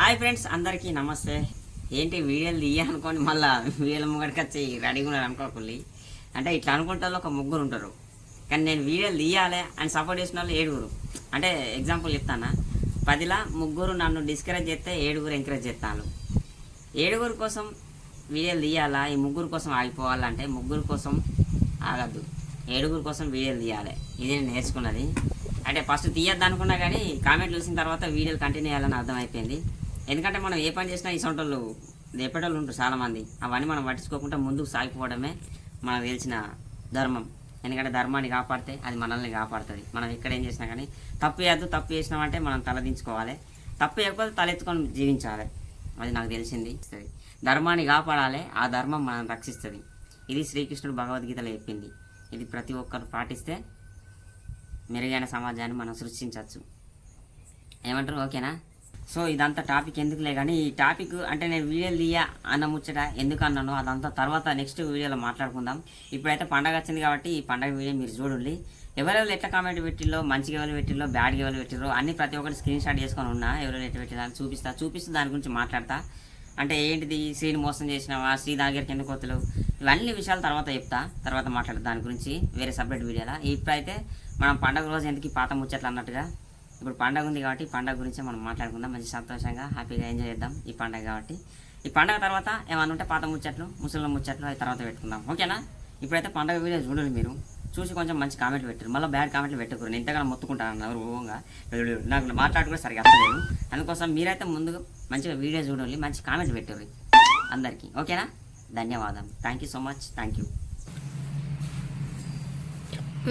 Hi friends అందరికీ నమస్తే. ఏంటి వీడియోలు తీయాలనుకోండి మళ్ళీ వీడియోల ముంగడికి వచ్చి రెడీగా ఉన్నారు అనుకోకుండా. అంటే ఇట్లా అనుకుంటారు ఒక ముగ్గురు ఉంటారు. కానీ నేను వీడియోలు తీయాలి అని సపోర్ట్ చేసిన వాళ్ళు ఏడుగురు. అంటే ఎగ్జాంపుల్ చెప్తానా? పదిలా ముగ్గురు నన్ను డిస్కరేజ్ చేస్తే ఏడుగురు ఎంకరేజ్ చేస్తాను ఏడుగురు కోసం వీడియోలు తీయాలా? ఈ ముగ్గురు కోసం ఆగిపోవాలంటే ముగ్గురు కోసం ఆగద్దు. ఏడుగురు కోసం వీడియోలు తీయాలి. ఇది నేను నేర్చుకున్నది. అంటే ఫస్ట్ తీయద్దు అనుకున్నా కానీ కామెంట్ చూసిన తర్వాత వీడియోలు కంటిన్యూ చేయాలని అర్థమైపోయింది. ఎందుకంటే మనం ఏ పని చేసినా ఈ సొంటలు లేపేటోళ్ళు ఉంటారు చాలామంది. అవన్నీ మనం పట్టించుకోకుండా ముందుకు సాగిపోవడమే మనకు తెలిసిన ధర్మం. ఎందుకంటే ధర్మాన్ని కాపాడితే అది మనల్ని కాపాడుతుంది. మనం ఎక్కడ ఏం చేసినా కానీ తప్పు చేయద్దు తప్పు చేసినామంటే మనం తలదించుకోవాలి. తప్పు చేయకపోతే తలెత్తుకొని జీవించాలి. అది నాకు తెలిసింది. ధర్మాన్ని కాపాడాలి ఆ ధర్మం మనం రక్షిస్తుంది. ఇది శ్రీకృష్ణుడు భగవద్గీతలో చెప్పింది. ఇది ప్రతి ఒక్కరు పాటిస్తే మెరుగైన సమాజాన్ని మనం సృష్టించవచ్చు. ఏమంటారు? ఓకేనా? సో ఇదంతా టాపిక్ ఎందుకులే కానీ ఈ టాపిక్ అంటే నేను వీడియోలు తీయా అన్న ముచ్చట ఎందుకు అన్నాను అదంతా తర్వాత నెక్స్ట్ వీడియోలో మాట్లాడుకుందాం. ఇప్పుడైతే పండగ వచ్చింది కాబట్టి ఈ పండగ వీడియో మీరు చూడండి. ఎవరెవరు ఎట్లా కామెంట్ పెట్టిల్లో మంచిగా ఎవరు పెట్టిల్లో బ్యాడ్గా ఎవరు పెట్టిరో అన్ని ప్రతి ఒక్కటి స్క్రీన్ షాట్ చేసుకొని ఉన్నా ఎవరెవరు ఎట్లా పెట్టినా అని చూపిస్తా. చూపిస్తూ దాని గురించి మాట్లాడతా. అంటే ఏంటిది శ్రీని మోసం చేసినావా శ్రీ దగ్గరికి ఎందుకు వత్తలు ఇవన్నీ విషయాలు తర్వాత చెప్తా. తర్వాత మాట్లాడతా దాని గురించి వేరే సపరేట్ వీడియోలా. ఇప్పుడైతే మనం పండగ రోజు ఎందుకు పాత ముచ్చట్లు అన్నట్టుగా ఇప్పుడు పండగ ఉంది కాబట్టి పండగ గురించి మనం మాట్లాడుకుందాం. మంచి సంతోషంగా హ్యాపీగా ఎంజాయ్ చేద్దాం ఈ పండగ కాబట్టి. ఈ పండగ తర్వాత ఏమన్నా ఉంటే పాత ముచ్చట్లు ముసలిం ముచ్చట్లు అవి తర్వాత పెట్టుకుందాం. ఓకేనా? ఇప్పుడైతే పండగ వీడియో చూడండి మీరు. చూసి కొంచెం మంచి కామెంట్లు పెట్టారు మళ్ళీ బ్యాడ్ కామెంట్లు పెట్టకూడదు. ఇంతకన్నా ఇంతగా మొత్తుకుంటాను అన్నారు నాకు మాట్లాడుకునే సరిగా అర్థలేదు అందుకోసం మీరైతే ముందుగా మంచిగా వీడియో చూడండి. మంచి కామెంట్లు పెట్టారు అందరికీ. ఓకేనా? ధన్యవాదం thank you so much thank you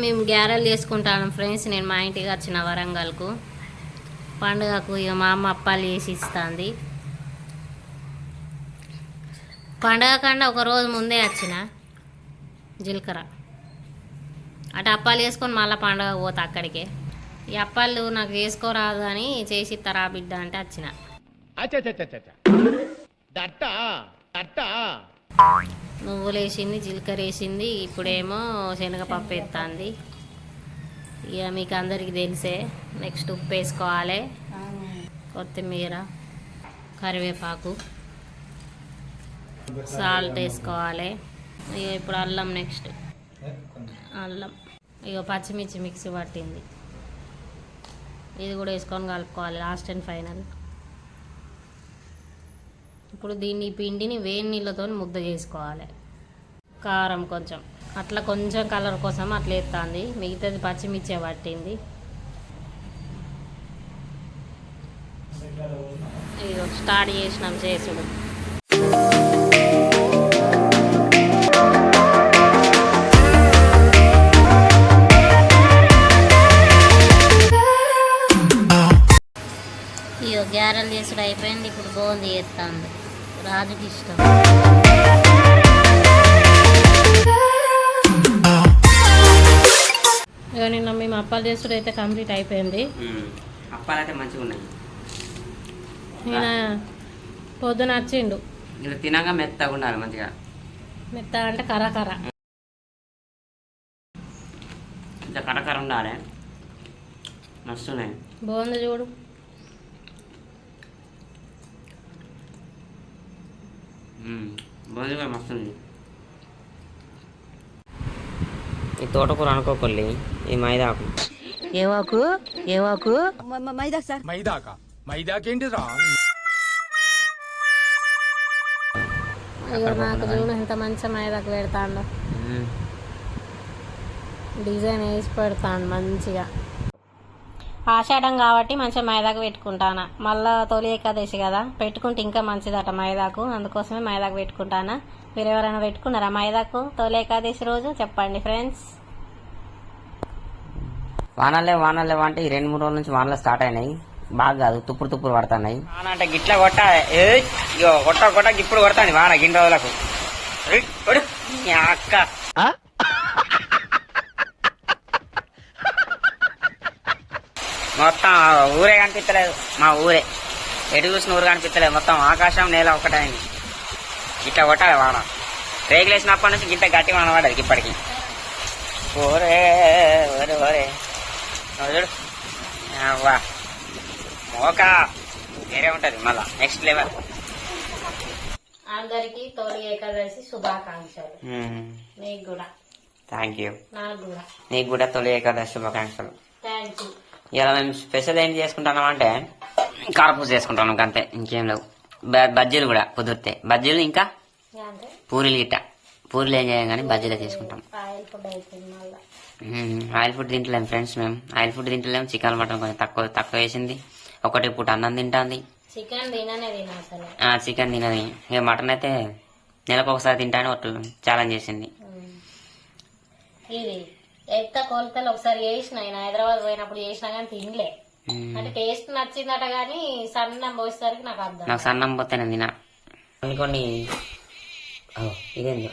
మేము గ్యారెలు చేసుకుంటాను ఫ్రెండ్స్ నేను మా ఇంటికి వచ్చిన వరంగల్కు. పండుగకు ఇక మా అమ్మ అప్పాలు చేసి ఇస్తుంది. పండగ కన్నా ఒక రోజు ముందే వచ్చిన జీలకర్ర. అటు అప్పాలు చేసుకొని మళ్ళీ పండగ పోతా అక్కడికే. ఈ అప్పాలు నాకు చేసుకోరాదు అని చేసి ఇస్తారా బిడ్డ అంటే వచ్చిన. నువ్వులు వేసింది జీలకర్ర వేసింది ఇప్పుడేమో శనగపప్పు ఎత్తాంది. ఇక మీకు అందరికీ తెలిసే నెక్స్ట్ ఉప్పు వేసుకోవాలి. కొత్తిమీర కరివేపాకు సాల్ట్ వేసుకోవాలి. ఇక ఇప్పుడు అల్లం నెక్స్ట్. అల్లం. ఇక పచ్చిమిర్చి మిక్సీ పట్టింది. ఇది కూడా వేసుకొని కలుపుకోవాలి లాస్ట్ అండ్ ఫైనల్. ఇప్పుడు దీన్ని పిండిని వేడి నీళ్ళతో ముద్ద చేసుకోవాలి. కారం కొంచెం. అట్లా కొంచెం కలర్ కోసం అట్లా ఎత్తాంది. మిగతాది పచ్చిమిర్చి పట్టింది. స్టార్ట్ చేసినాం చేసుడు. గ్యారెలు చేసుడు అయిపోయింది ఇప్పుడు బూందీ ఎత్తాంది రాజుకి ఇష్టం. ఇక నిన్న మేము అప్పాలు చేసుడు అయితే కంప్లీట్ అయిపోయింది. అప్పాలైతే మంచిగా ఉన్నాయి. పొద్దున వచ్చిండు. ఇలా తినగా మెత్తగా ఉండాలి మంచిగా. మెత్త అంటే కర్ర ఇంత కరకర ఉండాలి. మస్తున్నాయి బాగుంది చూడు. మస్తుంది ఈ తోటకూర అనుకోకొల్లి ఈ మైదాకు. ఏవాకు ఏవాకు? మైదాకా మైదాకేంటిరా? ఇక నాకు చూడు ఎంత మంచి మైదాకు పెడతాడు. డిజైన్ వేసి పెడతాను మంచిగా. ఆషాఢం కాబట్టి మంచిగా మైదాకు పెట్టుకుంటాను. మళ్ళా తొలి ఏకాదశి కదా పెట్టుకుంటే ఇంకా మంచిదట మైదాకు. అందుకోసమే మైదాకు పెట్టుకుంటాను. మీరు ఎవరైనా పెట్టుకున్నారా మైదాకు? తొలి ఏకాదశి రోజు చెప్పండి ఫ్రెండ్స్. వానలే వానలే అంటే ఈ రెండు మూడు రోజుల నుంచి వానలు స్టార్ట్ అయినాయి. బాగా కాదు తుప్పుడు తుప్పుడు పడుతున్నాయి. వాన అంటే గిట్ల కొట్ట ఇగో కొట్ట కొట్ట ఇప్పుడు కొడతాను వాన గిన్ని రోజులకు. అక్క. మొత్తం ఊరే కనిపించలేదు మా ఊరే. ఎటు చూసిన ఊరు కనిపించలేదు మొత్తం ఆకాశం నేల ఒకటైంది ఇట్లా కొట్టాలి వాన. రేగులు వేసినప్పటి నుంచి గింత గట్టి వాన పడదు ఇప్పటికి. ఓరే ఓరే ఓరే. చూడు. అవ్వా. మోక. వేరే ఉంటుంది మళ్ళా. నెక్స్ట్ లెవెల్ అందరికి తొలి ఏకాదశి శుభాకాంక్షలు. నీకు కూడా. థ్యాంక్ యూ నాకు కూడా. నీకు కూడా తొలి ఏకాదశి శుభాకాంక్షలు. థ్యాంక్ యూ ఇలా మేము స్పెషల్ ఏం చేసుకుంటున్నాం అంటే కారపూస చేసుకుంటాం అంతే ఇంకేం లేవు. బజ్జీలు కూడా కుదిరితే. బజ్జీలు ఇంకా? పూరీలు గిట్ట. పూరీలు ఏం చేయం కానీ బజ్జీలే చేసుకుంటాం. ఆయిల్ ఫుడ్ అయిపోయింది మళ్ళీ. మ్మ్. ఆయిల్ ఫుడ్ తింటలేం ఫ్రెండ్స్ మేము. ఆయిల్ ఫుడ్ తింటలేం చికెన్ మటన్ కొంచెం తక్కువ తక్కువ వేసింది. ఒకటి పూట అన్నం తింటాంది. చికెన్ తినది. ఇక మటన్ అయితే నెలకు ఒకసారి తింటాను ఒకటి ఛాలెంజ్ చేసింది. ఎత్త కొలతలు ఒకసారి చేసిన ఆయన హైదరాబాద్ పోయినప్పుడు చేసినా కానీ తినలే. అంటే టేస్ట్ నచ్చిందట కానీ సన్నం పోసేసరికి నాకు అర్థం నాకు సన్నం పోతే నేను తిన. కొన్ని కొన్ని ఇదేంది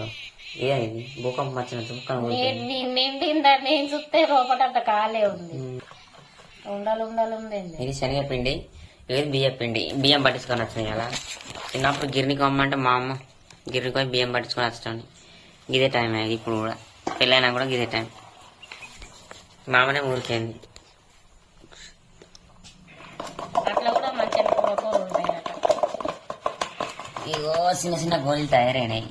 ఇదేంది? భూకంపం వచ్చినట్టు నేను నిండిందా నేను చూస్తే లోపటంత కాలే ఉంది. ఉండాలి ఉండాలి ఉంది ఇది శనగపిండి ఇది బియ్యం పిండి? బియ్యం పట్టించుకొని వచ్చినాయి అలా చిన్నప్పుడు గిర్నికి అమ్మంటే మా అమ్మ గిర్నికి పోయి బియ్యం పట్టించుకొని వచ్చాను ఇదే టైం ఇప్పుడు కూడా. పెళ్ళైనా కూడా ఇదే టైం మామనే ఊరికేంది? అట్లా కూడా అట ఇగో చిన్న చిన్న గోళీలు తయారైనాయి.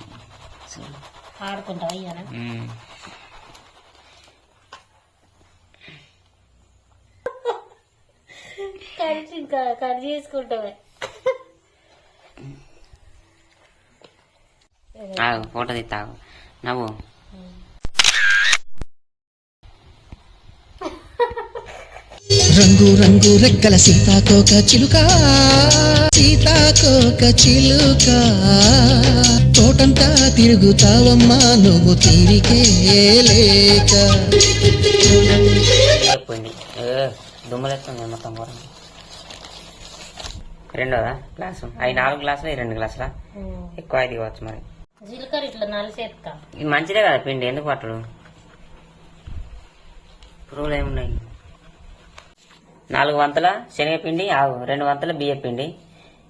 ఆడుకుంటావు. కలిసి ఇంకా కట్ చేసుకుంటావే. ఆగు ఫోటో తీస్తాగు నవ్వు. రంగు రంగు రెక్కల సీతాకోక చిలుక సీతాకోక చిలుక. తోటంతా తిరుగుతావమ్మా నువ్వు తీరికే లేక. మొత్తం కూర రెండోదా? గ్లాసు. అవి నాలుగు గ్లాసులు ఈ రెండు గ్లాసులా? ఎక్కువ అయితే ఇవ్వచ్చు మరి. జీలకర్ర ఇట్లా నలిసేత్తా ఇది మంచిదే కదా పిండి ఎందుకు పట్టడు పురుగులు ఏమున్నాయి? నాలుగు వంతుల శనగపిండి ఆవు రెండు వంతుల బియ్య పిండి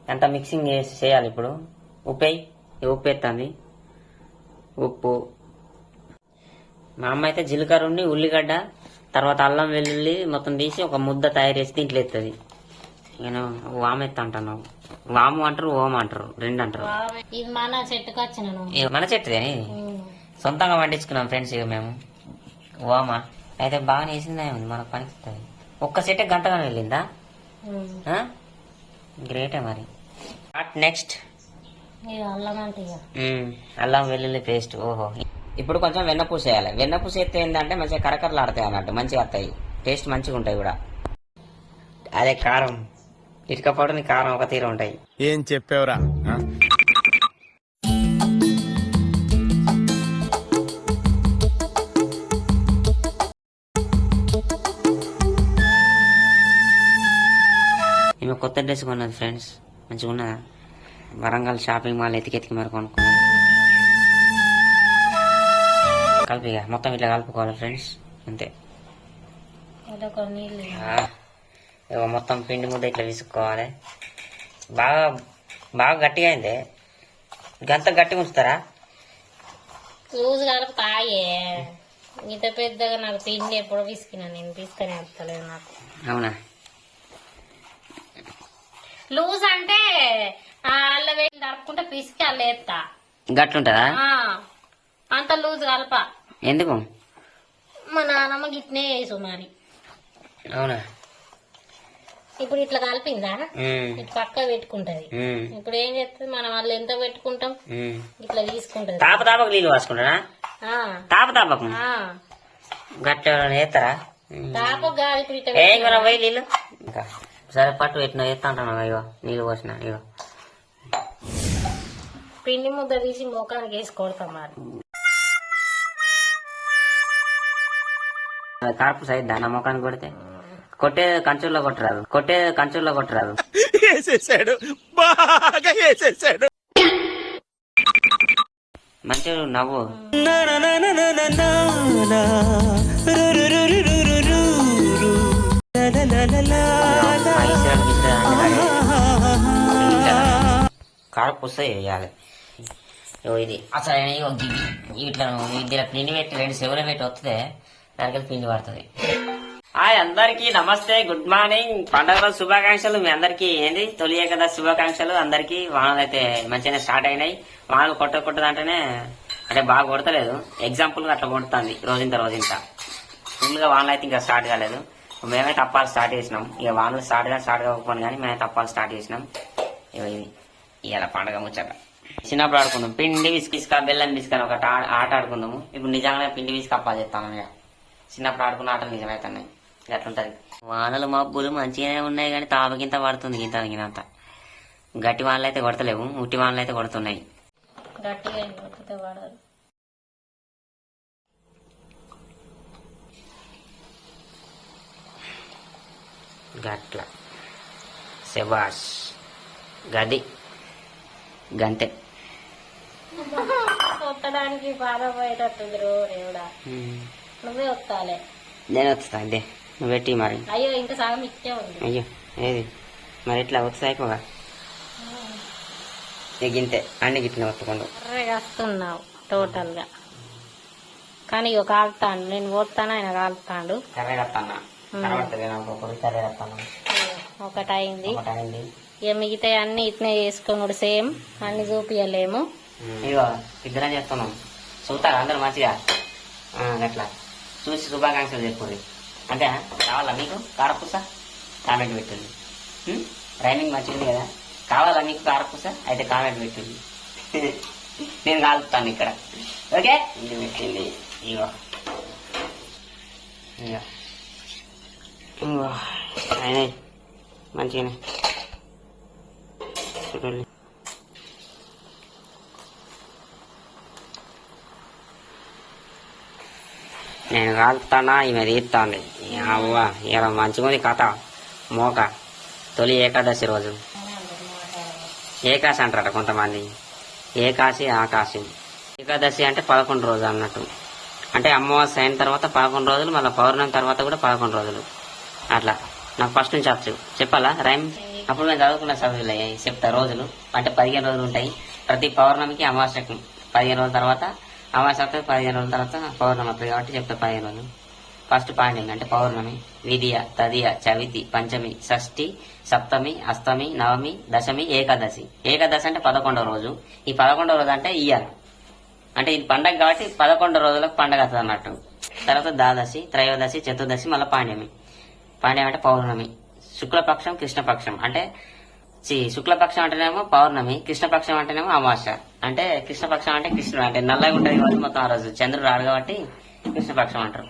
అంతా మిక్సింగ్ చేసి చేయాలి ఇప్పుడు? ఉప్పు వేయి. ఈ ఉప్పు ఎత్తుంది. ఉప్పు. మా అమ్మ అయితే జీలకర్ర ఉండి ఉల్లిగడ్డ తర్వాత అల్లం వెల్లుల్లి మొత్తం తీసి ఒక ముద్ద తయారు చేసి దీంట్లో ఎత్తుంది. నేను వామ ఎత్త అంటున్నావు వాము అంటారు ఓమ అంటారు రెండు అంటారు. మన చెట్టుకు మన చెట్టుదేని సొంతంగా పండించుకున్నాం ఫ్రెండ్స్ ఇక మేము. ఓమా. అయితే బాగా వేసిందే ఉంది మనకు పనికిస్తుంది ఒక్క సెట్ గంటగానే వెళ్ళిందా? గ్రేటే మరి. నెక్స్ట్ అల్లం అంటే ఇక అల్లం వెల్లుల్లి పేస్ట్ ఓహో. ఇప్పుడు కొంచెం వెన్నపూస వేయాలి వెన్నపూస ఎత్తే ఏంటంటే మంచిగా కరకరలు ఆడతాయి అన్నట్టు మంచిగా వస్తాయి. టేస్ట్ మంచిగా ఉంటాయి కూడా. అదే కారం. ఇటుక పౌడర్ని కారం ఒక తీరు ఉంటాయి. ఏం చెప్పావురా? కొత్త డ్రెస్ కొన్నది ఫ్రెండ్స్ మంచిగా ఉన్నదా? వరంగల్ షాపింగ్ మాల్ ఎతికెతికి మరి కొనుక్కున్నది కలిపి మొత్తం ఇట్లా కలుపుకోవాలి ఫ్రెండ్స్ అంతే. ఇగో మొత్తం పిండి ముద్ద ఇట్లా విసుక్కోవాలి. బాగా బాగా గట్టిగా అయింది? గంత గట్టిగా ఉంచుతారా? లూజ్ తాగే ఇంత పెద్దగా నాకు పిండి ఎప్పుడు పిసికినా నేను తీసుకొని వస్తలేదు నాకు. అవునా? లూజ్ అంటే అల్ల వేడి కలుపుకుంటే పిసికి అల్ల ఎత్తా. గట్లుంటుందా? అంత లూజ్ కలప. ఎందుకు? మా నాన్నమ్మ గిట్నే వేసు మరి. అవునా? ఇప్పుడు ఇట్లా కలిపిందా? ఇటు పక్క పెట్టుకుంటది. ఇప్పుడు ఏం చేస్తుంది? మనం వాళ్ళు ఎంత పెట్టుకుంటాం. ఇట్లా తీసుకుంటది. తాప తాపకు నీళ్ళు పోసుకుంటారా ఆ, తాప తాపకు. గట్ల వేస్తారా ఉమ్. తాప కాదు ఇప్పుడు ఇట్లా నీళ్ళు? ఇంకా. సరే పట్టు పెట్టిన వేస్తా అంటున్నావు ఇగో నీళ్ళు పోసిన ఇగో. పిండి ముద్ద తీసి మోకానికి వేసి కొడతాం మరి. కార్పు సైడ్ నా ముఖాన్ని కొడితే? కొట్టే కంచుల్లో కొట్టరాదు కొట్టే కంచుల్లో కొట్టరాదు. వేసేసాడు బాగా వేసేసాడు. మంచిగా నవ్వు. కారపు వేయాలి ఇది. అసలు ఇగో ఇట్లా పిండి పెట్టి రెండు సెవెలు పెట్టి వస్తే దానికి పిండి పడుతుంది. హాయ్ అందరికీ నమస్తే గుడ్ మార్నింగ్. పండుగ శుభాకాంక్షలు మీ అందరికీ. ఏంది? తొలి కదా శుభాకాంక్షలు అందరికీ. వానలు అయితే మంచిగా స్టార్ట్ అయినాయి. వానలు కొట్ట కొట్టదంటేనే అంటే బాగా కొడతలేదు. ఎగ్జాంపుల్ అట్లా కొడుతుంది. రోజింత రోజింత ఫుల్గా వానలు అయితే ఇంకా స్టార్ట్ కాలేదు. మేమే తప్పాలు స్టార్ట్ చేసినాం. ఇక వానలు స్టార్ట్గా స్టార్ట్ కాకపోను కానీ మేమే తప్పాలు స్టార్ట్ చేసినాం. ఇగో ఇది ఇవాళ ముచ్చట. చిన్నప్పుడు ఆడుకున్నాం పిండి విసికిస్కా బెల్లం బిస్కా ఒక ఆట ఆడుకున్నాము ఇప్పుడు నిజంగానే పిండి విసికి అప్పాలు చేస్తాను ఇక. చిన్నప్పుడు ఆడుకున్న ఆటలు నిజమవుతున్నాయి అట్లుంటది. వానలు మబ్బులు మంచిగానే ఉన్నాయి కానీ తాపకింత పడుతుంది గింత గినంత గట్టి వానలు అయితే కొడతలేవు. ఉట్టి వానలు అయితే కొడుతున్నాయి. గట్టిగా గట్ల. శబాష్ గది. గంతే. కొట్టడానికి బాగా పోయేటట్టుంది రో దేవుడా నువ్వే వస్తాలే నేను వస్తా అదే నువ్వు పెట్టి మరి. అయ్యో ఇంకా సగం ఇచ్చే ఉంది. అయ్యో ఏది? మరి ఇట్లా వస్తా అయిపోగా ఇక గింతే అన్ని గిట్ల పట్టుకోండు వస్తున్నావు టోటల్గా కానీ ఇక కాలుతాను నేను పోతాను ఆయన కాలుతాడు. కనబడుతుంది నాకు ఒకటి కర్రే కత్తన్నా ఒకటి అయింది ఇక మిగతా అన్ని ఇట్నే చేసుకున్నాడు సేమ్ అన్ని చూపియలేము. ఇగో ఇద్దరం చేస్తున్నాం. చూస్తారా అందరు మంచిగా? అట్లా. చూసి శుభాకాంక్షలు చెప్పుర్రి అంటే కావాలా మీకు? కారపూస? కామెంట్ పెట్టండి? రైమింగ్ మంచిగా ఉంది కదా? కావాలా మీకు కారపూస? అయితే కామెంట్ పెట్టండి. నేను కాలుస్తాను ఇక్కడ. ఓకే? ఇది పెట్టింది. ఇగో ఇగో అయినాయి. మంచిగానే. చూడండి. నేను కాలుతానా? ఈమె తీస్తాంది. అవ్వ ఇలా మంచిగా ఉంది కథ. మోక. తొలి ఏకాదశి రోజు. ఏకాశి అంటారట కొంతమంది. ఏకాశి ఆకాశి. ఏకాదశి అంటే పదకొండు రోజులు అన్నట్టు. అంటే అమావాస్య అయిన తర్వాత పదకొండు రోజులు మళ్ళీ పౌర్ణమి తర్వాత కూడా పదకొండు రోజులు. అట్లా. నాకు ఫస్ట్ నుంచి వచ్చు చెప్పాలా? రైమ్? అప్పుడు మేము చదువుకున్న చదువులే. చెప్తా రోజులు. అంటే పదిహేను రోజులు ఉంటాయి. ప్రతి పౌర్ణమికి అమావాస్యకు పదిహేను రోజుల తర్వాత అమావాస్య వస్తుంది పదిహేను రోజుల తర్వాత పౌర్ణమి వస్తుంది కాబట్టి చెప్తా పదిహేను రోజులు. ఫస్ట్ పాండ్యం అంటే పౌర్ణమి విధియ తదియ చవితి పంచమి షష్ఠి సప్తమి అష్టమి నవమి దశమి ఏకాదశి. ఏకాదశి అంటే పదకొండవ రోజు. ఈ పదకొండవ రోజు అంటే ఇయ్యాలి అంటే ఇది పండగ కాబట్టి పదకొండు రోజులకు పండగ అవుతుంది అన్నట్టు. తర్వాత ద్వాదశి త్రయోదశి చతుర్దశి మళ్ళీ పాండ్యమి పాండ్యం అంటే పౌర్ణమి. శుక్లపక్షం కృష్ణపక్షం. అంటే చి శుక్లపక్షం అంటేనేమో పౌర్ణమి కృష్ణపక్షం అంటేనేమో అమావాస్య. అంటే కృష్ణపక్షం అంటే కృష్ణుడు. అంటే నల్లగా ఉంటుంది కాబట్టి మొత్తం ఆ రోజు. చంద్రుడు రాడు కాబట్టి కృష్ణపక్షం అంటారు.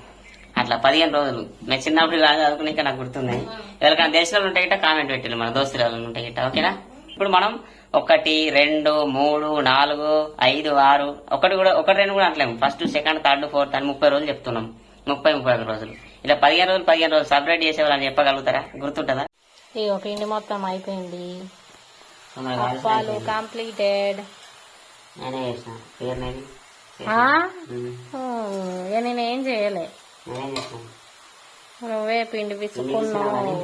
అట్లా పదిహేను రోజులు. నేను చిన్నప్పుడు కాదు చదువుకుని ఇంకా నాకు గుర్తుంది ఎవరికైనా దేశంలో ఉంటే గిట్ట కామెంట్ పెట్టారు. మన దోస్తులు ఉంటే గిట్ట. ఓకేనా? ఇప్పుడు మనం ఒకటి రెండు మూడు నాలుగు ఐదు ఆరు. ఒకటి కూడా ఒకటి రెండు కూడా అంటలేము. ఫస్ట్ సెకండ్ థర్డ్ ఫోర్త్ అని ముప్పై రోజులు చెప్తున్నాం. ముప్పై ముప్పై ఒక రోజులు. ఇలా పదిహేను రోజులు పదిహేను రోజులు సపరేట్ చేసేవాళ్ళని చెప్పగలుగుతారా? గుర్తుంటుందా? ఇక పిండి మొత్తం అయిపోయింది. అప్పాలు కంప్లీటెడ్ నేనే చేసిన. పేరు నేది ఇక నేనేం చేయలే. నువ్వే పిండి పిసుకున్నావు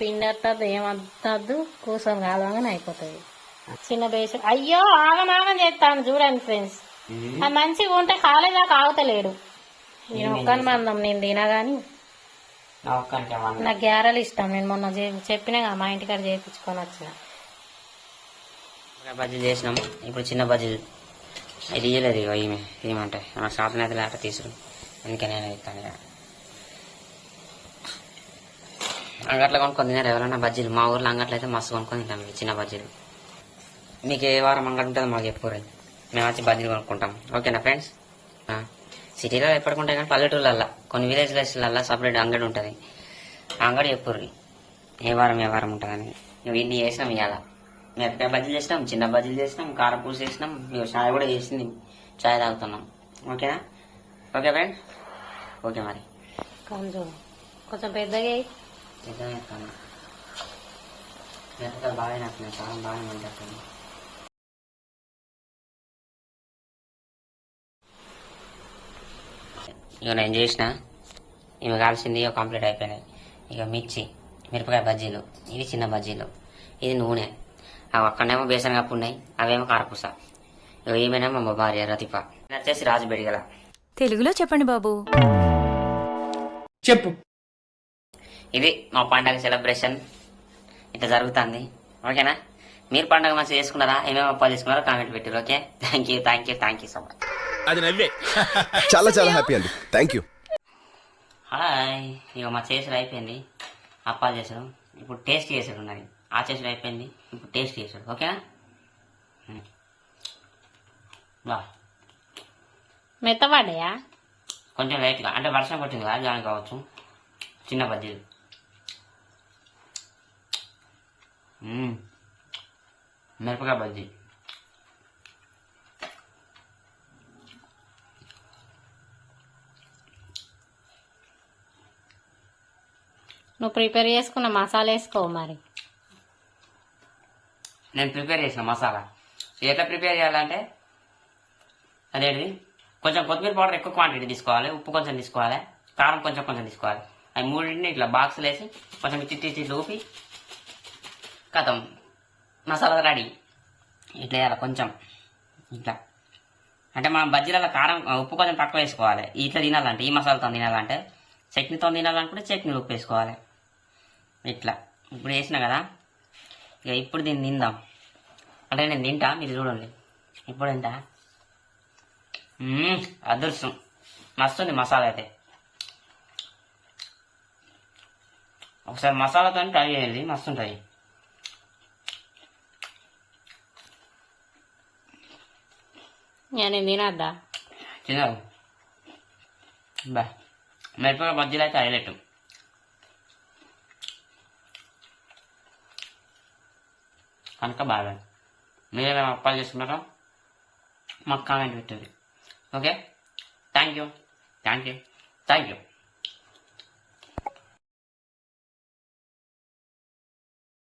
పిండి వస్తుంది ఏమద్దద్దు కూర్చొని కాలగానే అయిపోతుంది చిన్న బేసి అయ్యో ఆగమాగం చేస్తాను చూడండి ఫ్రెండ్స్ అది మంచిగా ఉంటే కాలేదాకా ఆగుతలేడు నేను ఒక్కని మందం నేను తినగాని. నాకు గ్యారెలు ఇష్టం. నేను మొన్న చెప్పినా మా ఇంటికాడ చేయించుకొని వచ్చిన. చిన్న బజ్జీలు చేసినాం ఇప్పుడు చిన్న బజ్జీలు. ఇది ఇయ్యలేదు ఇగో ఈమె. ఏమంటే మన షాప్ నేత లేట తీసుడు. అందుకే నేను ఇస్తాను ఇక అంగట్లో కొనుక్కొని తినారు ఎవరైనా బజ్జీలు. మా ఊర్లో అంగట్లో అయితే మస్తు కొనుక్కొని తింటాం చిన్న బజ్జీలు. మీకు ఏ వారం అంగడి ఉంటుందో మాకు చెప్పుకోరు మేము వచ్చి బజ్జీలు కొనుక్కుంటాం. ఓకేనా ఫ్రెండ్స్? సిటీలో ఎప్పటికుంటాయి కానీ పల్లెటూళ్ళల్లో కొన్ని విలేజ్లల్లో సపరేట్ అంగడి ఉంటుంది. అంగడి చెప్పుర్రి ఏ వారం ఏ వారం ఉంటుందని. ఇవి ఇన్ని చేసినాం ఇవాళ మిరపకాయ బజ్జీలు చేసినాం చిన్న బజ్జీలు చేసినాం కారపూస చేసినాం ఇగో చాయ్ కూడా చేసింది. చాయ్ తాగుతున్నాం. ఓకేనా? Okay friend? ఓకే మరి. కొంచెం పెద్దగా మిరపకాయలు బాగా నచ్చున్నాయి చాలా బాగా మంచి ఇక నేను చేసిన. ఇవి కాల్సింది ఇక కంప్లీట్ అయిపోయినాయి. ఇక మిర్చి మిరపకాయ బజ్జీలు ఇవి చిన్న బజ్జీలు. ఇది నూనె. అవి అక్కడనేమో బేసన్ కప్పు ఉన్నాయి అవేమో కారపూస. ఇక ఏమైనా మా భార్య రతిప. నేను వచ్చేసి రాజు బెడిగల. తెలుగులో చెప్పండి బాబు. చెప్పు. ఇది మా పండగ సెలబ్రేషన్. ఇట్లా జరుగుతుంది. ఓకేనా? మీరు పండగ మంచిగా చేసుకున్నారా? ఏమేమి అప్పాలు చేసుకున్నారో కామెంట్ పెట్టారు okay? Thank you thank you thank you so much అది నవ్వే. చాలా చాలా హ్యాపీ అండి. థ్యాంక్ యూ హాయ్ ఇక మా చేసుడు అయిపోయింది. అప్పాలు చేసుడు ఇప్పుడు టేస్ట్ చేసుడు ఉన్నది ఆ చేసుడు అయిపోయింది. ఇప్పుడు టేస్ట్ చేసుడు ఓకేనా. బా. మెత్తపడ్డాయా? కొంచెం లైట్గా అంటే వర్షం కొట్టింది కదా దాని కావచ్చు. చిన్న బజ్జీలు. మిరపకాయ బజ్జీ. నువ్వు ప్రిపేర్ చేసుకున్న మసాలా వేసుకో మరి. నేను ప్రిపేర్ చేసిన మసాలా. ఎట్లా ప్రిపేర్ చేయాలంటే అదేంటిది? కొంచెం కొత్తిమీర పౌడర్ ఎక్కువ క్వాంటిటీ తీసుకోవాలి ఉప్పు కొంచెం తీసుకోవాలి కారం కొంచెం కొంచెం తీసుకోవాలి. అవి మూడింటిని ఇట్లా బాక్సులు వేసి కొంచెం చిట్టి చిట్టి ఊపి కథం మసాలా రెడీ. ఇట్లా వేయాలి కొంచెం. ఇట్లా. అంటే మనం బజ్జీలలో కారం ఉప్పు కొంచెం తక్కువ వేసుకోవాలి. ఇట్లా తినాలంటే ఈ మసాలాతో తినాలంటే చట్నీతో తినాలనుకుంటే చట్నీ ఉప్పు వేసుకోవాలి. ఇట్లా. ఇప్పుడు వేసిన కదా? ఇక ఇప్పుడు దీన్ని తిందాం. అంటే నేను తింటా మీరు చూడండి. ఇప్పుడు తింటా? మ్మ్, అదృష్టం. మస్తుంది మసాలా అయితే. ఒకసారి మసాలాతో ట్రై చేయండి మస్తు ఉంటుంది నేను తినద్దా? తిన్నారు బా. మిరపకాయ బజ్జీలు అయితే హైలైట్. కనుక బాగాలి మీరేమేమి అప్పాలు చేసుకున్నారో? మాకు కామెంట్ పెట్టండి. Okay? Thank you thank you thank you